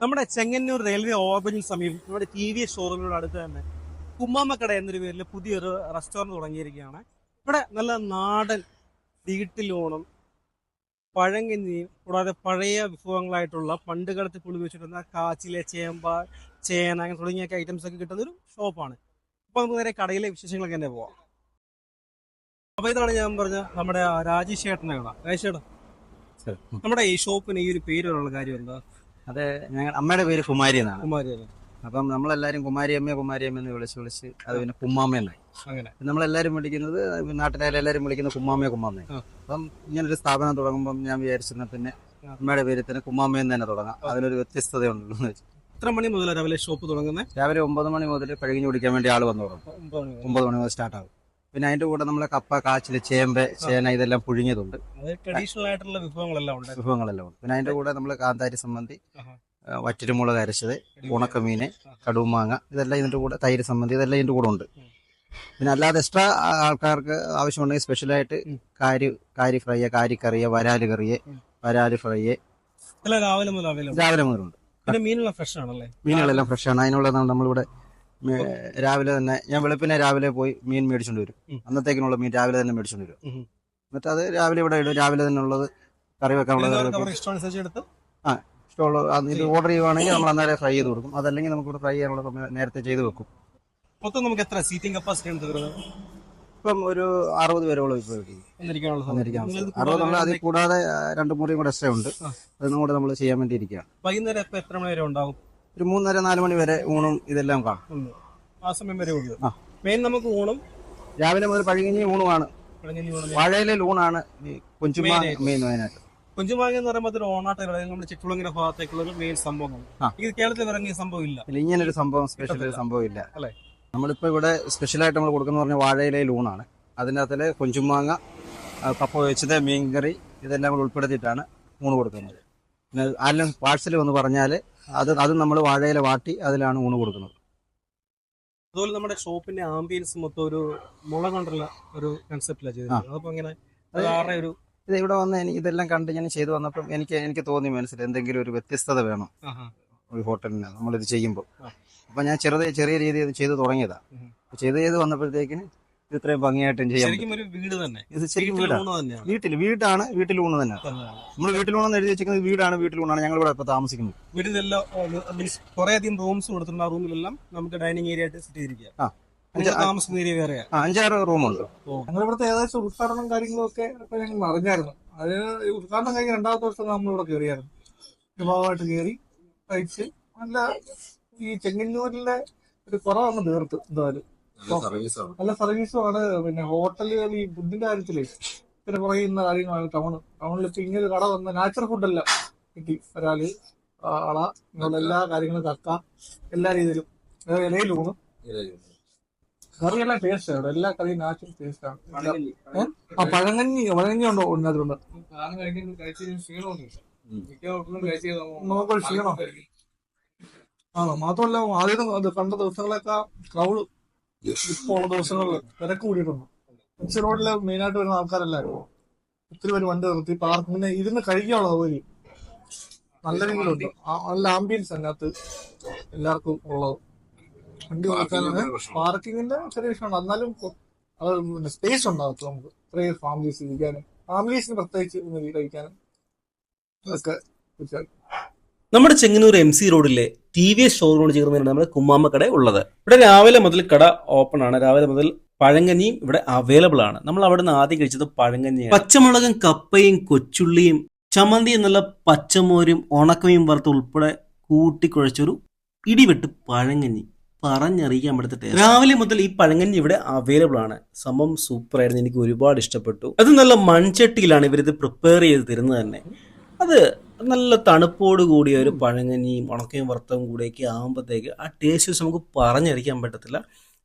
നമ്മുടെ ചെങ്ങന്നൂർ റെയിൽവേ ഓവർബ്രിഡ്ജിന് സമീപം നമ്മുടെ ടി വി ഷോറൂമിനോട് അടുത്ത് തന്നെ കുമ്മാമക്കട എന്നൊരു പേരിൽ പുതിയൊരു റെസ്റ്റോറന്റ് തുടങ്ങിയിരിക്കുകയാണ്. ഇവിടെ നല്ല നാടൻ വീട്ടിലൂണും പഴങ്കഞ്ഞിയും കൂടാതെ പഴയ വിഭവങ്ങളായിട്ടുള്ള പണ്ട് കാലത്ത് പുളി വെച്ചിരുന്ന കാച്ചിലെ ചേമ്പ ചേന അങ്ങനെ തുടങ്ങിയൊക്കെ ഐറ്റംസ് ഒക്കെ കിട്ടുന്ന ഒരു ഷോപ്പാണ്. അപ്പോൾ നമുക്ക് നേരെ കടയിലെ വിശേഷങ്ങളൊക്കെ തന്നെ പോവാം. അപ്പോൾ ഇതാണ് ഞാൻ പറഞ്ഞ നമ്മുടെ രാജേഷ് ചേട്ടനെ കട. രാജേഷ് ചേട്ടാ നമ്മുടെ ഈ ഷോപ്പിന് ഈ ഒരു പേര് പറയാനുള്ള കാര്യം എന്താ? അത് ഞങ്ങൾ അമ്മയുടെ പേര് കുമാരി എന്നാണ്. കുമാരി അപ്പം നമ്മളെല്ലാരും കുമാരി അമ്മ കുമാരി അമ്മ എന്ന് വിളിച്ച് വിളിച്ച് അത് പിന്നെ കുമ്മാമ്മ എന്നായി. അങ്ങനെ. നമ്മളെല്ലാരും വിളിക്കുന്നത് നാട്ടിലെ എല്ലാരും വിളിക്കുന്നത് കുമ്മാമ്മയെ കുമ്മാമ്മ. ആ. അപ്പം ഇങ്ങനൊരു സ്ഥാപനം തുടങ്ങുമ്പോൾ ഞാൻ വിചാരിച്ചിരുന്ന പിന്നെ അമ്മയുടെ പേര് തന്നെ കുമ്മാമ്മ എന്ന് തന്നെ തുടങ്ങാം. അതിനൊരു വ്യത്യസ്തതയുണ്ടല്ലോ എന്ന് വെച്ചു. എത്ര മണി മുതൽ രാവിലെ ഷോപ്പ് തുടങ്ങുന്നത് രാവിലെ ഒമ്പത് മണി മുതൽ കഴുകിഞ്ഞ് കുടിക്കാൻ വേണ്ടി ആൾ വന്നു തുടങ്ങും ഒമ്പത് മണി മുതൽ സ്റ്റാർട്ട് ആകും പിന്നെ അതിന്റെ കൂടെ നമ്മളെ കപ്പ കാച്ചിൽ ചേമ്പ് ചേന ഇതെല്ലാം പുഴുങ്ങിയതുണ്ട്. ട്രഡീഷണൽ ആയിട്ടുള്ള വിഭവങ്ങളെല്ലാം ഉണ്ട്. വിഭവങ്ങളെല്ലാം ഉണ്ട്. പിന്നെ അതിന്റെ കൂടെ നമ്മൾ കാന്താരി സംബന്ധി വറ്റരുമുളക് അരച്ചത് ഉണക്കമീന് കടുമാങ്ങ ഇതെല്ലാം ഇതിന്റെ കൂടെ തൈര് സംബന്ധി ഇതെല്ലാം ഇതിന്റെ കൂടെ ഉണ്ട്. പിന്നെ അല്ലാതെ എക്സ്ട്രാ ആൾക്കാർക്ക് ആവശ്യമുണ്ടെങ്കിൽ സ്പെഷ്യലായിട്ട്. കാരി കാരി ഫ്രൈ കാരി കറിയ വരാൽ കറിയ. വരാൽ ഫ്രൈ രാവിലെ മുതൽ രാവിലെ മുതലുണ്ട് പിന്നെ മീനെല്ലാം ഫ്രഷ് ആണല്ലേ? മീനുകളെല്ലാം ഫ്രഷ് ആണ്. അതിനുള്ളതാണ് നമ്മളിവിടെ രാവിലെ തന്നെ ഞാൻ വെളുപ്പിനെ രാവിലെ പോയി മീൻ മേടിച്ചോണ്ട് വരും. അന്നത്തേക്കിനുള്ള മീൻ രാവിലെ തന്നെ മേടിച്ചോണ്ട് വരും. എന്നിട്ട് അത് രാവിലെ ഇവിടെ ഇടും. രാവിലെ തന്നെ ഉള്ളത് കറി വെക്കാനുള്ളത് ആ ഇഷ്ടമുള്ള ഇത് ഓർഡർ ചെയ്യുവാണെങ്കിൽ നമ്മൾ അന്നേരം ഫ്രൈ ചെയ്ത് കൊടുക്കും. അതല്ലെങ്കിൽ നമുക്ക് ഇവിടെ ഫ്രൈ ചെയ്യാനുള്ള സമയം നേരത്തെ ചെയ്ത് വെക്കും. മൊത്തം നമുക്ക് എത്ര സീറ്റിംഗ് കപ്പാസിറ്റി ആണ് ഇപ്പം ഒരു അറുപത് പേരോളം ഇപ്പോൾ അറുപത് നമ്മൾ അതിൽ കൂടാതെ രണ്ടു മുറിയും കൂടെ എക്സ്ട്രാ ഉണ്ട്. അതും കൂടെ നമ്മൾ ചെയ്യാൻ വേണ്ടി ഇരിക്കുകയാണ് വൈകുന്നേരം എത്ര മണി വരെ ഉണ്ടാവും? ഒരു മൂന്നര നാല് മണി വരെ ഊണും ഇതെല്ലാം കാണും. ആ സമയം വരെ ആ. മെയിൻ നമുക്ക് ഊണും രാവിലെ മുതൽ പഴകിഞ്ഞി ഊണുമാണ്. പഴങ്കഞ്ഞി ഊണ്. വാഴയിലെ ഊണാണ് ഈ കൊഞ്ചുമാങ്ങ ആയിട്ട്. മെയിൻ മെയിനായിട്ട് കുഞ്ചുമാങ്ങ എന്ന് പറയുമ്പോൾ അതൊരു ഓണാട്ടം നമ്മുടെ ചിറ്റുളങ്ങിന്റെ ഭാഗത്തേക്കുള്ള ഒരു മെയിൻ ആ. ഇത് കേരളത്തിൽ ഇറങ്ങിയ സംഭവം ഇല്ല. ഇല്ല ഇങ്ങനൊരു സംഭവം സ്പെഷ്യൽ ഒരു സംഭവം ഇല്ല. അല്ലേ? നമ്മളിപ്പോ ഇവിടെ സ്പെഷ്യലായിട്ട് നമ്മൾ കൊടുക്കുന്ന പറഞ്ഞ വാഴയിലെ ലൂണാണ്. അതിന്റെ അകത്തിൽ കൊഞ്ചുമാങ്ങ ആ, കപ്പ വെച്ചത് മീൻകറി ഇതെല്ലാം കൂടെ ഉൾപ്പെടുത്തിയിട്ടാണ് ഊണ് കൊടുക്കുന്നത്. പിന്നെ ആരെങ്കിലും പാഴ്സൽ വന്ന് പറഞ്ഞാൽ അത് അത് നമ്മൾ വാഴയില വാട്ടി അതിലാണ് ഊണ് കൊടുക്കുന്നത്. അതുപോലെ നമ്മുടെ ഷോപ്പിന്റെ ആംബിയൻസ് മൊത്തം ഒരു മുള കൊണ്ടുള്ള ഒരു കൺസെപ്റ്റിലാണ് ചെയ്തത് അതപ്പോ ഇങ്ങനെ അത് ഒരു ഇത് ഇവിടെ വന്ന് എനിക്ക് ഇതെല്ലാം കണ്ട് ഞാൻ ചെയ്തു വന്നപ്പം എനിക്ക് എനിക്ക് തോന്നി മനസ്സിൽ എന്തെങ്കിലും ഒരു വ്യത്യസ്തത വേണം. ഒരു ഹോട്ടലിന് നമ്മളിത് ചെയ്യുമ്പോൾ. അപ്പൊ ഞാൻ ചെറുത് ചെറിയ രീതിയിൽ ചെയ്തു തുടങ്ങിയതാണ്. ചെയ്ത് ചെയ്ത് വന്നപ്പോഴത്തേക്കിന് ഇത് ഇത്രയും ഭംഗിയായിട്ടും ചെയ്യാം. ശരിക്കും ഒരു വീട് തന്നെ. ഇത് ശരിക്കും വീട്ടിൽ വീടാണ് ഊണ് വീട്ടിൽ വീടാണ് വീട്ടിൽ ഊണ് തന്നെ നമ്മൾ വീട്ടിൽ ഊണെന്ന് എഴുതി വെച്ചിരിക്കുന്നത് വീടാണ് വീട്ടിൽ ഊണാണ്. ഞങ്ങൾ ഇവിടെ ഇപ്പൊ താമസിക്കുന്നത്. വീട്ടിലെല്ലാം മീൻസ് കുറെ അധികം റൂംസ് കൊടുത്തിട്ടുണ്ട്. ആ റൂമിലെല്ലാം നമുക്ക് ഡൈനിങ് ഏരിയ ആയിട്ട് സെറ്റ് ചെയ്തിരിക്കുക. താമസിക്കുന്ന ഏരിയ വേറെയാ? ആ അഞ്ചാറ് റൂമുണ്ട്. ഞങ്ങൾ ഇവിടുത്തെ ഏകദേശം ഉദ്ഘാടനം കാര്യങ്ങളൊക്കെ ഇപ്പൊ ഞങ്ങൾ അറിഞ്ഞായിരുന്നു അതിന് ഈ ഉദ്ഘാടനം കഴിഞ്ഞ രണ്ടാമത്തെ ദിവസം നമ്മളിവിടെ കയറിയായിരുന്നു. വിഭാഗമായിട്ട് കയറി കഴിച്ച് നല്ല ഈ ചെങ്ങന്നൂരിലെ ഒരു കുറവങ്ങ് തീർത്ത് എന്തായാലും. നല്ല സർവീസുമാണ് പിന്നെ ഹോട്ടലുകൾ ഈ ഫുഡിന്റെ കാര്യത്തിൽ പിന്നെ പറയുന്ന കാര്യങ്ങളാണ്. ടൗൺ ടൗണിൽ ഇപ്പൊ ഇങ്ങനെ കട വന്ന നാച്ചുറൽ ഫുഡെല്ലാം കിട്ടി ഒരാൾ അള ഇങ്ങനെയുള്ള എല്ലാ കാര്യങ്ങളും കക്ക എല്ലാ രീതിയിലും. ഇലയിൽ ഇലയിലൂണ് കറിയെല്ലാം ടേസ്റ്റ് ആണ് എല്ലാ കറിയും നാച്ചുറൽ ടേസ്റ്റ് ആണ്. ആ പഴങ്ങഞ്ഞി പഴങ്ങഞ്ഞി ഉണ്ടോ അതിലുണ്ട് നമുക്കൊരു ക്ഷീണം. ആണോ? മാത്രമല്ല ആദ്യം കണ്ട ദിവസങ്ങളൊക്കെ ക്രൗഡ് ഇപ്പോൾ ദിവസങ്ങളിൽ വില കൂടിയിട്ടുണ്ട്. എച്ച് റോഡിൽ മെയിൻ ആയിട്ട് വരുന്ന ആൾക്കാരല്ലായിരുന്നു ഒത്തിരി പേര് വണ്ടി നിർത്തി പാർക്ക് പിന്നെ ഇരുന്ന് കഴിക്കാനുള്ള സൗകര്യം നല്ല രീതിയിലുണ്ട്. നല്ല ആംബിയൻസ് അതിനകത്ത് എല്ലാവർക്കും ഉള്ളത്. വണ്ടി കൊടുക്കാനാണ് പാർക്കിങ്ങിന്റെ ചെറിയ വിഷയമുണ്ട്. എന്നാലും അത് സ്പേസ് ഉണ്ടാകത്തു നമുക്ക്. ഇത്രയും ഫാമിലീസ് ഇരിക്കാനും ഫാമിലീസിന് പ്രത്യേകിച്ച് ഒന്ന് കഴിക്കാനും ഒക്കെ നമ്മുടെ ചെങ്ങന്നൂർ എം സി റോഡിലെ ടി വി എസ് ഷോറൂമോട് ചേർന്നാണ് നമ്മുടെ കുമ്മാമ്മ കട ഉള്ളത്. ഇവിടെ രാവിലെ മുതൽ കട ഓപ്പൺ ആണ്. രാവിലെ മുതൽ പഴങ്കഞ്ഞിയും ഇവിടെ അവൈലബിൾ ആണ്. നമ്മൾ അവിടെ നിന്ന് ആദ്യം കഴിച്ചത് പഴങ്കഞ്ഞിയാണ്. പച്ചമുളകും കപ്പയും കൊച്ചുള്ളിയും ചമന്തി എന്നുള്ള പച്ചമോരും ഉണക്കമയും വറുത്ത് ഉൾപ്പെടെ കൂട്ടിക്കുഴച്ചൊരു ഇടിവെട്ട് പഴങ്കഞ്ഞി. പറഞ്ഞറിയിക്കാൻ പറ്റത്തെ രാവിലെ മുതൽ ഈ പഴങ്കഞ്ഞി ഇവിടെ അവൈലബിൾ ആണ്. സംഭവം സൂപ്പർ ആയിരുന്നു. എനിക്ക് ഒരുപാട് ഇഷ്ടപ്പെട്ടു. അത് നല്ല മൺചട്ടിയിലാണ് ഇവരിത് പ്രിപ്പയർ ചെയ്ത് തരുന്നത് തന്നെ. അത് നല്ല തണുപ്പോട് കൂടിയ ഒരു പഴങ്ങനിയും ഉണക്കയും വറുത്തവും കൂടിയൊക്കെ ആകുമ്പോഴത്തേക്ക് ആ ടേസ്റ്റ് നമുക്ക് പറഞ്ഞറിയിക്കാൻ പറ്റത്തില്ല.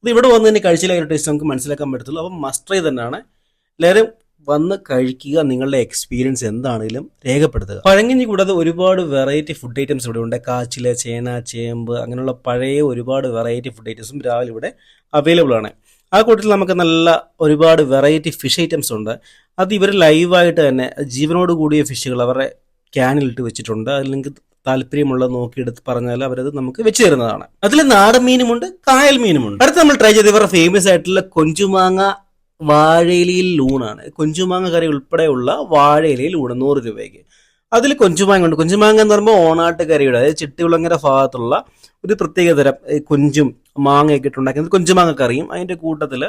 ഇത് ഇവിടെ വന്ന് തന്നെ കഴിച്ചില്ല ടേസ്റ്റ് നമുക്ക് മനസ്സിലാക്കാൻ പറ്റത്തുള്ളൂ. അപ്പം മസ്റ്റ് ട്രൈ തന്നെയാണ്. എല്ലാവരും വന്ന് കഴിക്കുക നിങ്ങളുടെ എക്സ്പീരിയൻസ് എന്താണെങ്കിലും രേഖപ്പെടുത്തുക. പഴങ്കഞ്ഞി കൂടാതെ ഒരുപാട് വെറൈറ്റി ഫുഡ് ഐറ്റംസ് ഇവിടെ ഉണ്ട്. കാച്ചിൽ ചേന ചേമ്പ് അങ്ങനെയുള്ള പഴയ ഒരുപാട് വെറൈറ്റി ഫുഡ് ഐറ്റംസും രാവിലെ ഇവിടെ അവൈലബിൾ ആണ്. ആ കൂട്ടത്തിൽ നമുക്ക് നല്ല ഒരുപാട് വെറൈറ്റി ഫിഷ് ഐറ്റംസ് ഉണ്ട്. അത് ഇവർ ലൈവായിട്ട് തന്നെ ജീവനോട് കൂടിയ ഫിഷുകൾ അവരുടെ ക്യാനിലിട്ട് വെച്ചിട്ടുണ്ട്. അതിൽ നിങ്ങൾക്ക് നോക്കി നോക്കിയെടുത്ത് പറഞ്ഞാൽ അവരത് നമുക്ക് വെച്ച് തരുന്നതാണ്. അതിൽ നാടൻ മീനുമുണ്ട് കായൽ മീനുമുണ്ട്. അടുത്ത് നമ്മൾ ട്രൈ ചെയ്ത് ഇവരുടെ ഫേമസ് ആയിട്ടുള്ള കൊഞ്ചുമാങ്ങ വാഴയിലയിൽ ലൂണാണ്. കൊഞ്ചുമാങ്ങ കറി ഉൾപ്പെടെയുള്ള വാഴയിലയിൽ ലൂണ് നൂറ് രൂപയ്ക്ക്. അതിൽ കൊഞ്ചുമാങ്ങ ഉണ്ട്. കൊഞ്ചുമാങ്ങ എന്ന് പറയുമ്പോൾ ഓണാട്ട് കറിയുടെ അതായത് ചിട്ടികുളങ്ങര ഭാഗത്തുള്ള ഒരു പ്രത്യേക തരം ഈ കൊഞ്ചും മാങ്ങയൊക്കെ ഇട്ടുണ്ടാക്കുന്നത് കൊഞ്ചുമാങ്ങ കറിയും. അതിന്റെ കൂട്ടത്തിൽ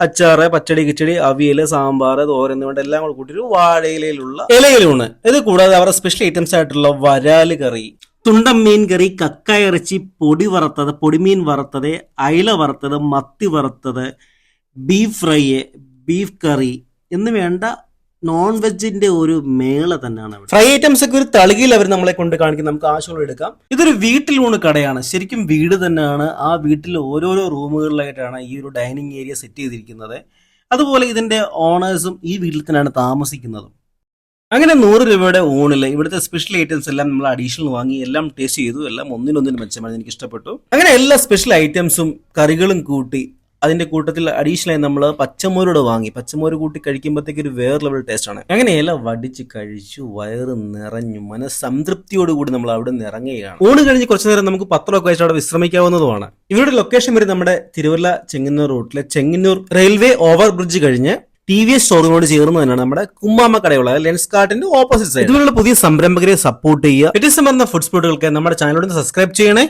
അച്ചാറ് പച്ചടി കിച്ചടി അവിയൽ സാമ്പാർ തോരൻ വേണ്ട എല്ലാം കൂടെ കൂട്ടിയിട്ട് വാഴയിലയിലുള്ള ഇലയിലൂണ്. ഇത് കൂടാതെ അവരുടെ സ്പെഷ്യൽ ഐറ്റംസ് ആയിട്ടുള്ള വരാൽ കറി തുണ്ടം മീൻ കറി കക്ക ഇറച്ചി പൊടി വറുത്തത് പൊടിമീൻ വറുത്തത് അയില വറുത്തത് മത്തി വറുത്തത് ബീഫ് ഫ്രൈ ബീഫ് കറി എന്ന് വേണ്ട നോൺ വെജിന്റെ ഒരു മേള തന്നെയാണ് ഫ്രൈ ഐറ്റംസ് ഒക്കെ ഒരു തളികയിൽ അവർ നമ്മളെ കൊണ്ട് കാണിക്കും. നമുക്ക് ആശുള്ള എടുക്കാം. ഇതൊരു വീട്ടിലൂണ് കടയാണ്. ശരിക്കും വീട് തന്നെയാണ്. ആ വീട്ടിൽ ഓരോരോ റൂമുകളിലായിട്ടാണ് ഈ ഒരു ഡൈനിങ് ഏരിയ സെറ്റ് ചെയ്തിരിക്കുന്നത്. അതുപോലെ ഇതിന്റെ ഓണേഴ്സും ഈ വീട്ടിൽ തന്നെയാണ് താമസിക്കുന്നത്. അങ്ങനെ നൂറ് രൂപയുടെ ഊണിൽ ഇവിടുത്തെ സ്പെഷ്യൽ ഐറ്റംസ് എല്ലാം നമ്മൾ അഡീഷണൽ വാങ്ങി എല്ലാം ടേസ്റ്റ് ചെയ്തു എല്ലാം ഒന്നിനൊന്നിന് മെച്ചമാണ് എനിക്ക് ഇഷ്ടപ്പെട്ടു. അങ്ങനെ എല്ലാ സ്പെഷ്യൽ ഐറ്റംസും കറികളും കൂട്ടി അതിന്റെ കൂട്ടത്തിൽ അഡീഷണൽ ആയി നമ്മൾ പച്ചമോരോട് വാങ്ങി. പച്ചമോര് കൂട്ടി കഴിക്കുമ്പോഴത്തേക്ക് ഒരു വേറെ ലെവൽ ടേസ്റ്റ് ആണ്. അങ്ങനെ എല്ലാം വടിച്ച് കഴിച്ചു വയറ് നിറഞ്ഞു മനസ്സംതൃപ്തിയോടുകൂടി നമ്മൾ അവിടെ നിന്ന് ഇറങ്ങുകയാണ്. ഊണ് കഴിഞ്ഞ് കുറച്ചു നേരം നമുക്ക് പത്രമൊക്കെ വെച്ച് അവിടെ വിശ്രമിക്കാവുന്നതുമാണ്. ഇവരുടെ ലൊക്കേഷൻ വരെ നമ്മുടെ തിരുവല്ല ചെങ്ങന്നൂർ റൂട്ടിലെ ചെങ്ങന്നൂർ റെയിൽവേ ഓവർ ബ്രിഡ്ജ് കഴിഞ്ഞ് ടി വി എസ് ഷോറൂമിനോട് ചേർന്ന് തന്നെയാണ് നമ്മുടെ കുമ്മാമ കടയുള്ള ലെൻസ് കാർട്ടിന്റെ ഓപ്പോസിറ്റ് സൈഡ് ഇതുപോലുള്ള പുതിയ സംരംഭകരെ സപ്പോർട്ട് ചെയ്യുക. പറഞ്ഞ ഫുഡ് സ്പോട്ടുകൾക്ക് നമ്മുടെ ചാനലോട് സബ്സ്ക്രൈബ് ചെയ്യണേ.